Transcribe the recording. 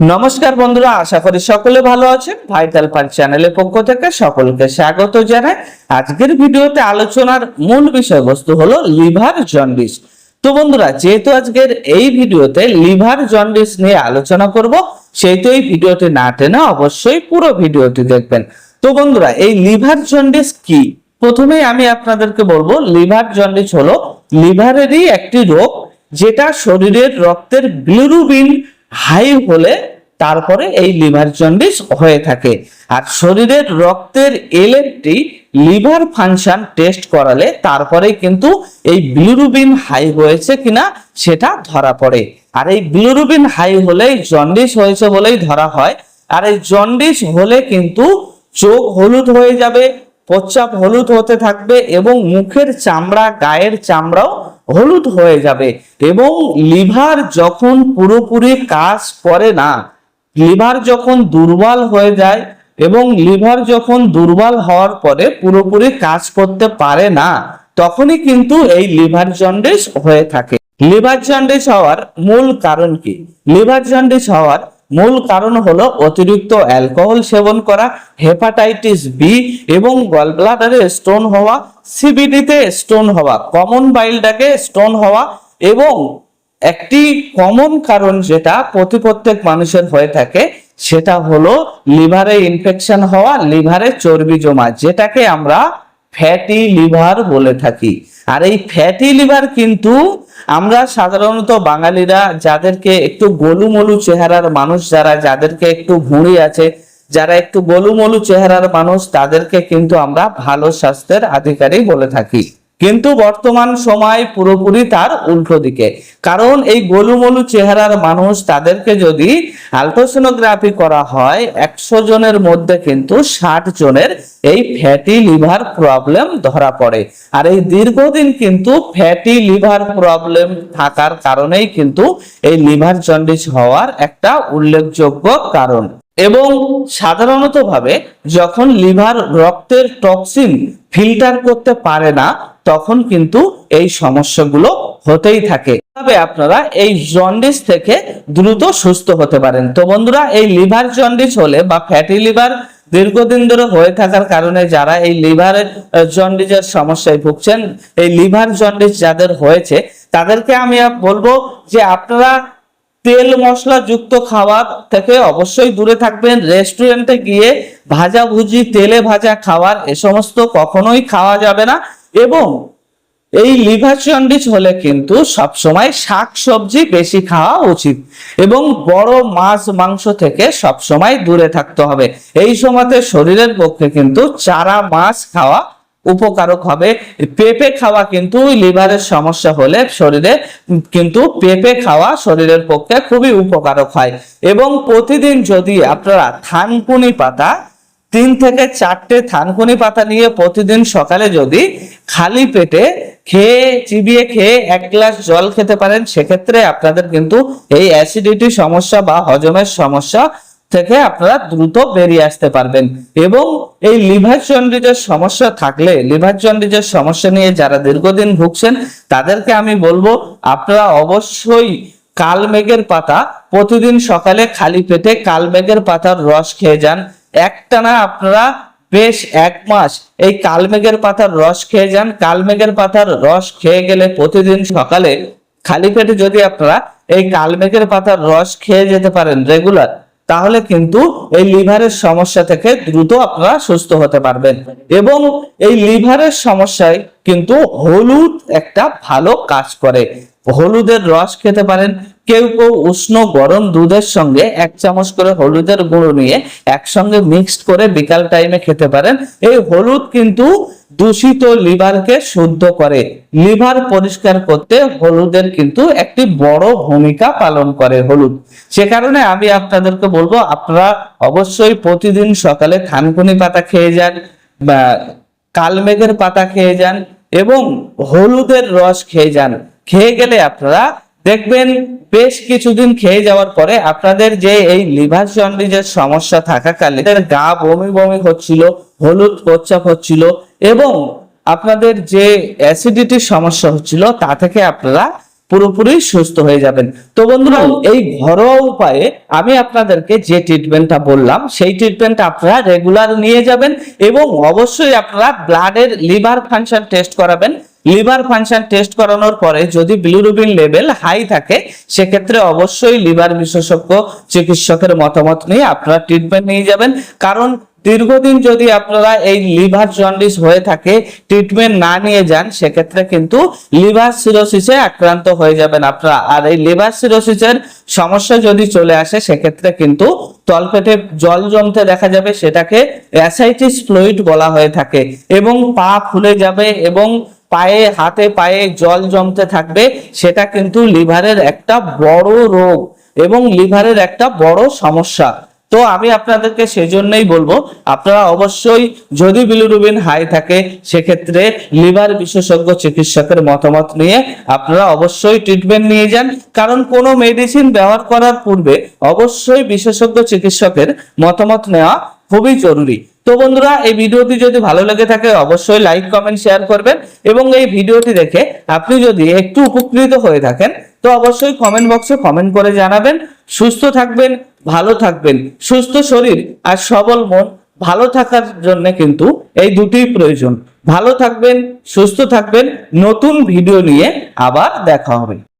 নমস্কার বন্ধুরা, আশা করি সকলে ভালো আছেন। ভাইটাল পার চ্যানেলের পক্ষ থেকে সকলকে স্বাগত জানাই। আজকের ভিডিওতে আলোচনার মূল বিষয়বস্তু হলো লিভার জন্ডিস। তো বন্ধুরা, যেহেতু আজকের এই ভিডিওতে লিভার জন্ডিস নিয়ে আলোচনা করব, সেহেতু এই ভিডিওটি না টেনে অবশ্যই পুরো ভিডিওটি দেখবেন। তো বন্ধুরা, এই লিভার জন্ডিস কি? প্রথমেই আমি আপনাদেরকে বলব, লিভার জন্ডিস হলো লিভারেরই একটি রোগ, যেটা শরীরের রক্তের বিলিরুবিন হাই হলে তারপরে এই লিভার জন্ডিস হয়ে থাকে। আর শরীরের রক্তের এলএফটি লিভার ফাংশন টেস্ট করালে তারপরে কিন্তু এই বিলিরুবিন হাই হয়েছে কিনা সেটা ধরা পড়ে। আর এই বিলিরুবিন হাই হলেই জন্ডিস হয়েছে বলেই ধরা হয়। আর এই জন্ডিস হলে কিন্তু চোখ হলুদ হয়ে যাবে প্রস্রাব হলুদ হতে থাকবে এবং মুখের চামড়া, গায়ের চামড়াও হলুদ হয়ে যাবে এবং লিভার যখন পুরোপুরি কাজ করে না, লিভার যখন দুর্বল হয়ে যায় এবং লিভার যখন দুর্বল হওয়ার পরে পুরোপুরি কাজ করতে পারে না, তখনই কিন্তু এই লিভার জন্ডিস হয়ে থাকে। লিভার জন্ডিস হওয়ার মূল কারণ কি? লিভার জন্ডিস হওয়ার মূল কারণ হলো অতিরিক্ত অ্যালকোহল সেবন করা, হেপাটাইটিস বি এবং গলব্লাডারে স্টোন হওয়া, সিবিডিতে স্টোন হওয়া, কমন বাইলডাকে স্টোন হওয়া এবং একটি কমন কারণ যেটা প্রতি প্রত্যেক মানুষের হয়ে থাকে সেটা হলো লিভারে ইনফেকশন হওয়া, লিভারে চর্বি জমা, যেটাকে আমরা ফ্যাটি লিভার বলে থাকি। আর এই ফ্যাটি লিভার কিন্তু আমরা সাধারণত বাঙালিরা যাদেরকে একটু গোলুমলু চেহারার মানুষ, যারা যাদেরকে একটু ভুঁড়ি আছে, যারা একটু গোলুমলু চেহারার মানুষ, তাদেরকে কিন্তু আমরা ভালো স্বাস্থ্যের আধিকারিক বলে থাকি। কিন্তু বর্তমান সময় পুরোপুরি তার উল্টো দিকে। কারণ এই গোলুমলু চেহারার মানুষ তাদেরকে যদি আলট্রাসোনোগ্রাফি করা হয়, একশো জনের মধ্যে কিন্তু ষাট জনের এই ফ্যাটি লিভার প্রবলেম ধরা পড়ে। আর এই দীর্ঘদিন কিন্তু ফ্যাটি লিভার প্রবলেম থাকার কারণেই কিন্তু এই লিভার জন্ডিস হওয়ার একটা উল্লেখযোগ্য কারণ। এবং সাধারণত ভাবে যখন লিভার রক্তের টক্সিন ফিল্টার করতে পারে না তখন কিন্তু এই সমস্যাগুলো হতেই থাকে। তবে আপনারা এই জন্ডিস থেকে দ্রুত সুস্থ হতে পারেন। তো বন্ধুরা, এই লিভার জন্ডিস হলে বা ফ্যাটি লিভার দীর্ঘদিন ধরে হয়ে থাকার কারণে যারা এই লিভারের জন্ডিসের সমস্যায় ভুগছেন, এই লিভার জন্ডিস যাদের হয়েছে, তাদেরকে আমি বলব যে আপনারা তেল মশলা যুক্ত খাবার থেকে অবশ্যই দূরে থাকবেন। রেস্টুরেন্টে গিয়ে ভাজা ভুজি তেলে ভাজা খাবার এ সমস্ত কখনোই খাওয়া যাবে না। এবং এই লিভার জন্ডিস হলে কিন্তু সবসময় শাক সবজি বেশি খাওয়া উচিত এবং বড় মাছ, মাংস থেকে সবসময় দূরে থাকতে হবে। এই সময়তে শরীরের পক্ষে কিন্তু চারা, মাছ খাওয়া উপকারক হবে। পেঁপে খাওয়া কিন্তু লিভারের সমস্যা হলে শরীরে কিন্তু পেঁপে খাওয়া শরীরের পক্ষে খুবই উপকারক হয়। এবং প্রতিদিন যদি আপনারা থানকুনি পাতা তিন থেকে চারটে থানকুনি পাতা নিয়ে প্রতিদিন সকালে যদি খালি পেটে খেয়ে, চিবিয়ে খেয়ে এক গ্লাস জল খেতে পারেন, সেক্ষেত্রে আপনাদের কিন্তু এই অ্যাসিডিটি সমস্যা বা হজমের সমস্যা থেকে আপনারা দ্রুত বেরিয়ে আসতে পারবেন। এবং এই লিভার জন্ডিসের সমস্যা থাকলে, লিভার জন্ডিসের সমস্যা নিয়ে যারা দীর্ঘদিন ভুগছেন, তাদেরকে আমি বলব, আপনারা অবশ্যই কালমেঘের পাতা প্রতিদিন সকালে খালি পেটে কালমেঘের পাতার রস খেয়ে যান। একটানা আপনারা বেশ এক মাস এই কালমেঘের পাতার রস খেয়ে যান। কালমেঘের পাতার রস খেয়ে গেলে প্রতিদিন সকালে খালি পেটে যদি আপনারা এই কালমেঘের পাতার রস খেয়ে যেতে পারেন রেগুলার, তাহলে কিন্তু এই লিভারের সমস্যা থেকে দ্রুত আপনারা সুস্থ হতে পারবেন। এবং এই লিভারের সমস্যায় কিন্তু হলুদ একটা ভালো কাজ করে। হলুদের রস খেতে পারেন কেউ কেউ উষ্ণ গরম দুধের সঙ্গে এক চামচ করে হলুদের গুঁড়ো নিয়ে একসঙ্গে মিক্সড করে বিকাল টাইমে খেতে পারেন। এই হলুদ কিন্তু দূষিত লিভারকে শুদ্ধ করে। লিভার পরিষ্কার করতে হলুদের কিন্তু একটি বড় ভূমিকা পালন করে হলুদ। সে কারণে আমি আপনাদেরকে বলব, আপনারা অবশ্যই প্রতিদিন সকালে থানকুনি পাতা খেয়ে যান বা কালমেঘের পাতা খেয়ে যান এবং হলুদের রস খেয়ে যান। খেয়ে গেলে আপনারা দেখবেন বেশ কিছুদিন খেয়ে যাওয়ার পরে আপনাদের যে এই লিভার জন্ডিসের সমস্যা থাকাকালে গা বমি বমি হচ্ছিল হলুদ প্রচ্চাপ হচ্ছিল এবং আপনাদের যে অ্যাসিডিটির সমস্যা হচ্ছিল তা থেকে আপনারা পুরোপুরি সুস্থ হয়ে যাবেন। তো বন্ধুরা এই ঘরোয়া উপায়ে আমি আপনাদেরকে যে ট্রিটমেন্টটা বললাম সেই ট্রিটমেন্ট আপনারা রেগুলার নিয়ে যাবেন এবং অবশ্যই আপনারা ব্লাডের লিভার ফাংশন টেস্ট করাবেন। লিভার ফাংশন টেস্ট করানোর পরে যদি বিলিরুবিন লেভেল হাই থাকে, সেক্ষেত্রে অবশ্যই লিভার বিশেষজ্ঞ চিকিৎসকের মতামত নিয়ে আপনারা ট্রিটমেন্ট নিয়ে যাবেন। কারণ দীর্ঘদিন যদি আপনারা এই লিভার জন্ডিস হয়ে থাকে ট্রিটমেন্ট না নিয়ে যান, সেক্ষেত্রে কিন্তু লিভার সিরোসিসে আক্রান্ত হয়ে যাবেন আপনারা। আর এই লিভার সিরোসিসের সমস্যা যদি চলে আসে, সেক্ষেত্রে কিন্তু তলপেটে জল জমতে দেখা যাবে, সেটাকে অ্যাসাইটিস ফ্লুইড বলা হয়ে থাকে এবং পা ফুলে যাবে এবং পায়ে, হাতে পায়ে জল জমতে থাকবে, সেটা কিন্তু লিভারের একটা বড় রোগ এবং লিভারের একটা বড় সমস্যা। তো আমি আপনাদেরকে সেজন্যই বলব, আপনারা অবশ্যই যদি বিলিরুবিন হাই থাকে, সেক্ষেত্রে লিভার বিশেষজ্ঞ চিকিৎসকের মতামত নিয়ে আপনারা অবশ্যই ট্রিটমেন্ট নিয়ে যান। কারণ কোনো মেডিসিন ব্যবহার করার পূর্বে অবশ্যই বিশেষজ্ঞ চিকিৎসকের মতামত নেওয়া খুবই জরুরি। তো বন্ধুরা, এই ভিডিওটি যদি ভালো লেগে থাকে, অবশ্যই লাইক কমেন্ট শেয়ার করবেন এবং এই ভিডিওটি দেখে আপনি যদি একটু উপকৃত হয়ে থাকেন, তো অবশ্যই কমেন্ট বক্সে কমেন্ট করে জানাবেন। সুস্থ থাকবেন, ভালো থাকবেন, সুস্থ শরীর আর সবল মন, ভালো থাকার জন্য কিন্তু এই দুটিই প্রয়োজন। ভালো থাকবেন, সুস্থ থাকবেন, নতুন ভিডিও নিয়ে আবার দেখা হবে।